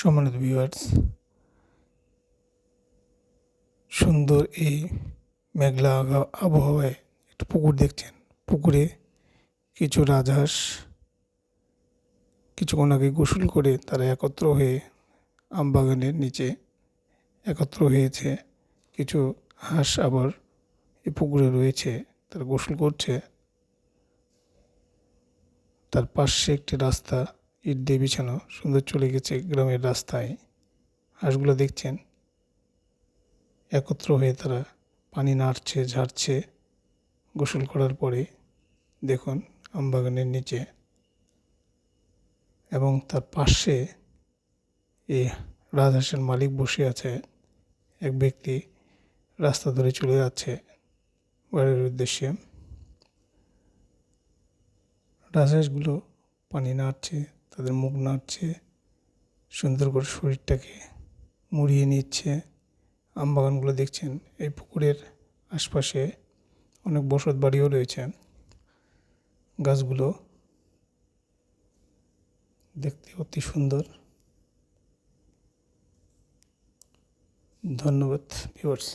সম্মানিত ভিউয়ার্স সুন্দর এই মেঘলা আবহাওয়ায় একটা পুকুর দেখছেন। পুকুরে কিছু রাজহাঁস কিছুক্ষণ আগে গোসল করে তারা একত্র হয়ে আম বাগানের নিচে একত্র হয়েছে। কিছু হাঁস আবার এই পুকুরে রয়েছে, তারা গোসল করছে। তার পাশে একটি রাস্তা ইট দিয়ে বিছানো, সুন্দর চলে গেছে গ্রামের রাস্তায়। হাঁসগুলো দেখছেন, একত্র হয়ে তারা পানি নাড়ছে, ঝাড়ছে। গোসল করার পরে দেখুন আমবাগানের নিচে এবং তার পাশে এই রাজহাঁসের মালিক বসে আছে। এক ব্যক্তি রাস্তা ধরে চলে যাচ্ছে বাড়ির উদ্দেশ্যে। রাজহাঁসগুলো পানি নাড়ছে তাদের মুখ নাড়ছে, সুন্দর করে শরীরটাকে মুড়িয়ে নিচ্ছে। আম বাগানগুলো দেখছেন, এই পুকুরের আশপাশে অনেক বসত বাড়িও রয়েছে। গাছগুলো দেখতে অতি সুন্দর। ধন্যবাদ ভিউয়ার্স